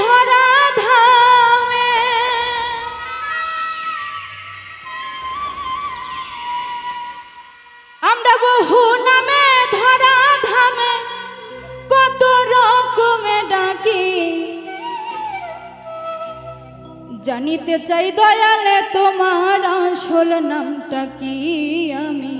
ধরা ধামে আমরা ধরা ধামে কত রকমে ডাকি। জানিতে চাই দয়ালে তোমার আসল নামটা কি আমি?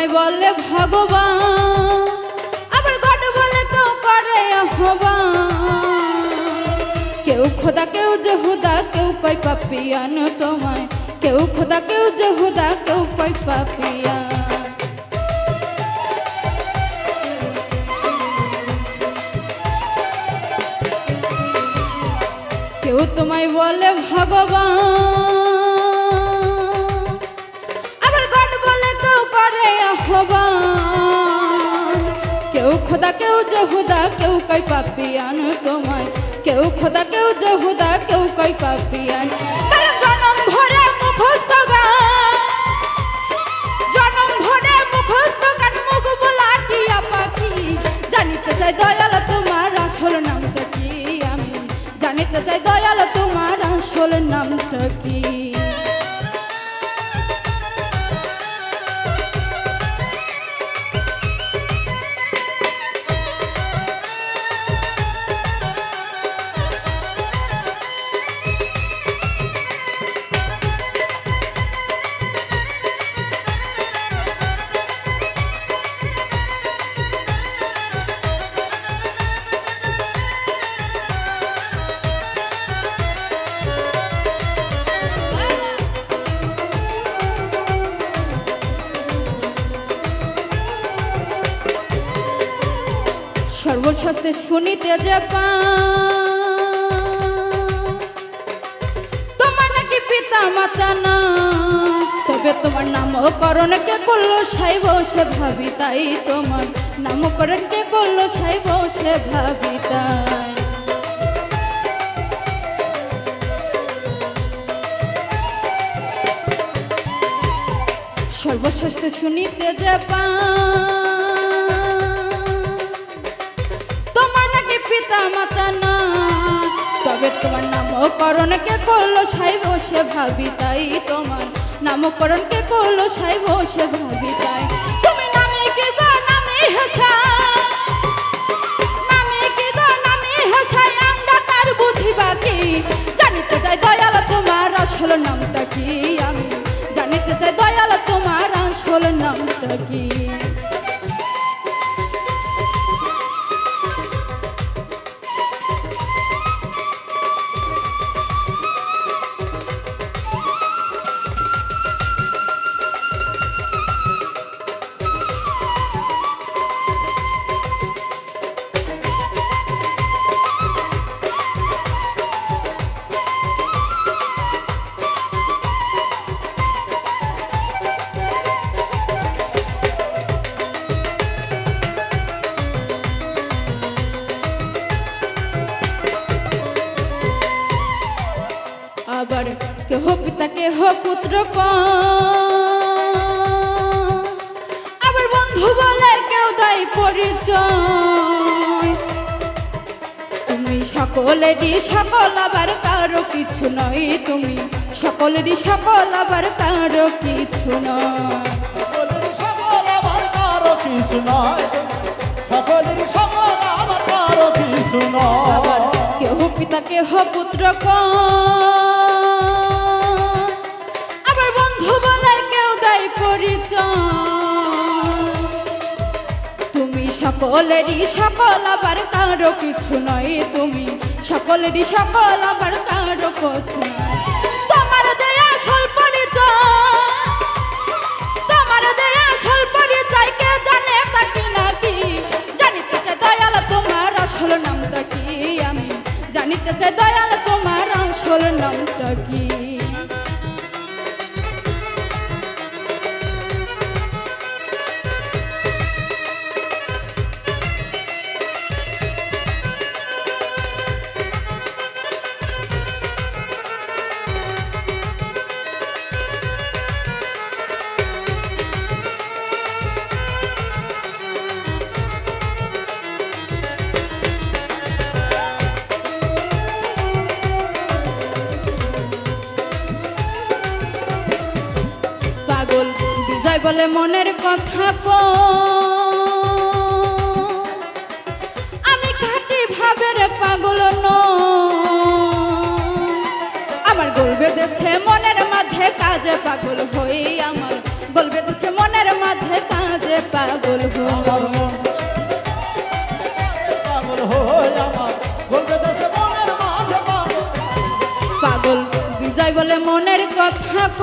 তোমায় বলে, ভগবান আবার গড বলে কেউ করে কেউ খোদা, কেউ যে হুদা কেউ কই পাপিয়ান তোমায়। কেউ খোদা, কেউ যে হুদা কেউ কই পাপিয়ান। কেউ তোমায় বলে, ভগবান আহ্বান কেউ খোদা, কেউ যে হুদা কেউ কই পাপিয়ান তোমায়। কেউ খোদা, কেউ যে হুদা কেউ কই পাপিয়ান। জনম ভরে মুখস্থ গান। জনম ভরে মুখস্থ গান, মুখ বলা টিয়া পাখি। জানিতে চাই দয়াল তোমার আসল নামটা কি আমি? জানিতে চাই দয়াল তোমার আসল নামটা কি? সর্বশাস্ত্রে শুনিতে যে পান, তোমার নাকি পিতা মাতা না? তবে তোমার নামকরণ কে করল সাই বসে ভাবি তাই তোমার নামকরণ কে করল সাই বসে ভাবি তাই। সর্বশাস্ত্রে শুনিতে যে পান, তোমার নামকরণ কে করল সাই বসে ভাবি তাই তোমার নামকরণ কে করল সাই বসে ভাবি তাই। তুমি নামে কি গো নামে হেসা? নামে কি গো নামে হেসাই আমরা তার বুঝিবা কি? জানিতে চাই দয়াল তোমার আসল নামটা কি? আমি জানিতে চাই দয়াল তোমার আসল নামটা কি? পুত্র কন। আবার বন্ধু বলে কেউ দেয় পরিচয়। তুমি সকলেরই সকল আবার কারও কিছু নয়। তুমি সকলেরই সকল আবার কারও কিছু নয়। সকল আমার কারও কিছু নয়। সকলেরই সকল আমার কারও কিছু নয়। কেহ পিতা কেহ পুত্র ক দেয় পরিচয় তুমি সকলেরই সকল, আবার কারও কিছু নয়। তুমি সকলেরই সকল, আবার কারও কিছু নয়। বলে মনের কথা ক আমি খাটি ভাবের পাগল ন আমার গোল বেঁধেছে মনের মাঝে কাজে পাগল হই আমার। গোল বেঁধেছে মনের মাঝে কাজে পাগল হই। পাগল বিজয় বলে মনের কথা ক